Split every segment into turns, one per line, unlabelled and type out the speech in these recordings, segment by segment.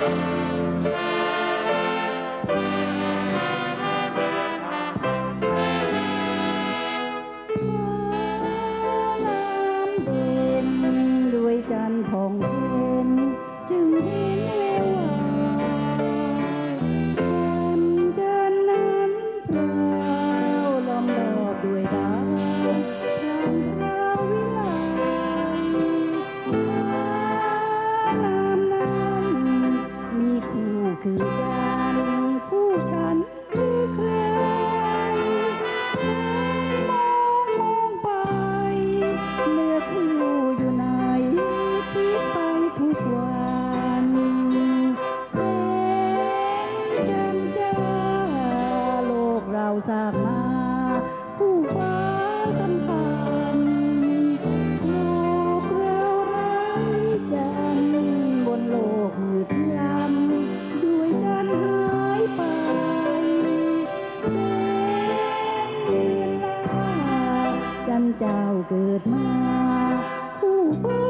ครับ สางมาผู้ฟ้าสัมพันธ์ลูกเราไร้จันบนโลกมืดยำด้วยจันหายไปเจันเจ้าเกิดมาผู้ฟ้า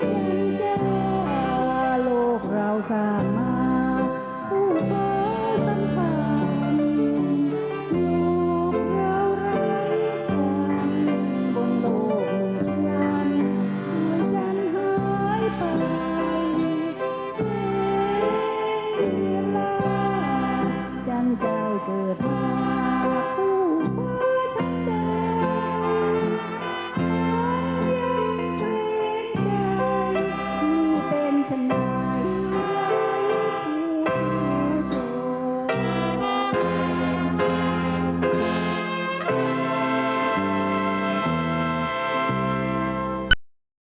ฉันจโลกเราสาม